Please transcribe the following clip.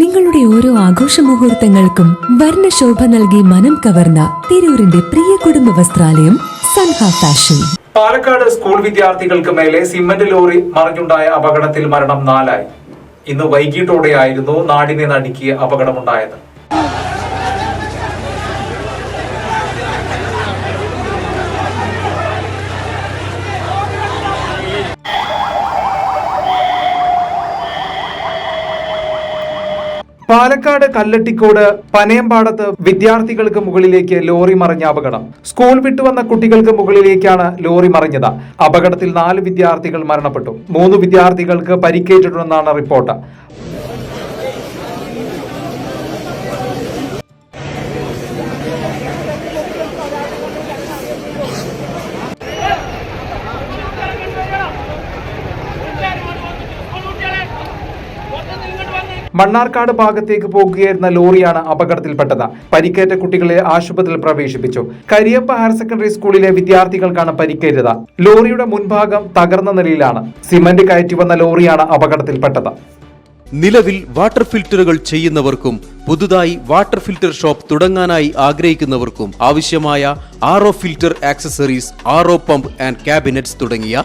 നിങ്ങളുടെ ഓരോ ആഘോഷ മുഹൂർത്തങ്ങൾക്കും വർണശോഭ നൽകി മനം കവർന്ന തിരൂരിന്റെ പ്രിയ കുടുംബ വസ്ത്രാലയം സൻഹ ഫാഷൻ. പാലക്കാട് സ്കൂൾ വിദ്യാർത്ഥികൾക്ക് മേലെ സിമന്റ് ലോറി മറിഞ്ഞുണ്ടായ അപകടത്തിൽ മരണം നാലായി. ഇന്ന് വൈകിട്ടോടെയായിരുന്നു നാടിനെ നടുക്കിയ അപകടമുണ്ടായത്. പാലക്കാട് കല്ലട്ടിക്കോട് പനയമ്പാടത്ത് വിദ്യാർത്ഥികൾക്ക് മുകളിലേക്ക് ലോറി മറിഞ്ഞ അപകടം. സ്കൂൾ വിട്ടുവന്ന കുട്ടികൾക്ക് മുകളിലേക്കാണ് ലോറി മറിഞ്ഞത്. അപകടത്തിൽ നാല് വിദ്യാർത്ഥികൾ മരണപ്പെട്ടു. മൂന്ന് വിദ്യാർത്ഥികൾക്ക് പരിക്കേറ്റിട്ടുണ്ടെന്നാണ് റിപ്പോർട്ട്. മണ്ണാർക്കാട് ഭാഗത്തേക്ക് പോകുകയായിരുന്ന ലോറിയാണ് അപകടത്തിൽപ്പെട്ടത്. പരിക്കേറ്റ കുട്ടികളെ ആശുപത്രിയിൽ പ്രവേശിപ്പിച്ചു. കരിയപ്പ ഹയർ സെക്കൻഡറി സ്കൂളിലെ വിദ്യാർത്ഥികൾക്കാണ് പരിക്കേറ്റത്. ലോറിയുടെ മുൻഭാഗം തകർന്ന നിലയിലാണ് സിമന്റ് കയറ്റി വന്ന ലോറിയാണ് അപകടത്തിൽപ്പെട്ടത്. നിലവിൽ വാട്ടർ ഫിൽറ്ററുകൾ ചെയ്യുന്നവർക്കും പുതുതായി വാട്ടർ ഫിൽറ്റർ ഷോപ്പ് തുടങ്ങാനായി ആഗ്രഹിക്കുന്നവർക്കും ആവശ്യമായ R filter accessories R pump and cabinets തുടങ്ങിയ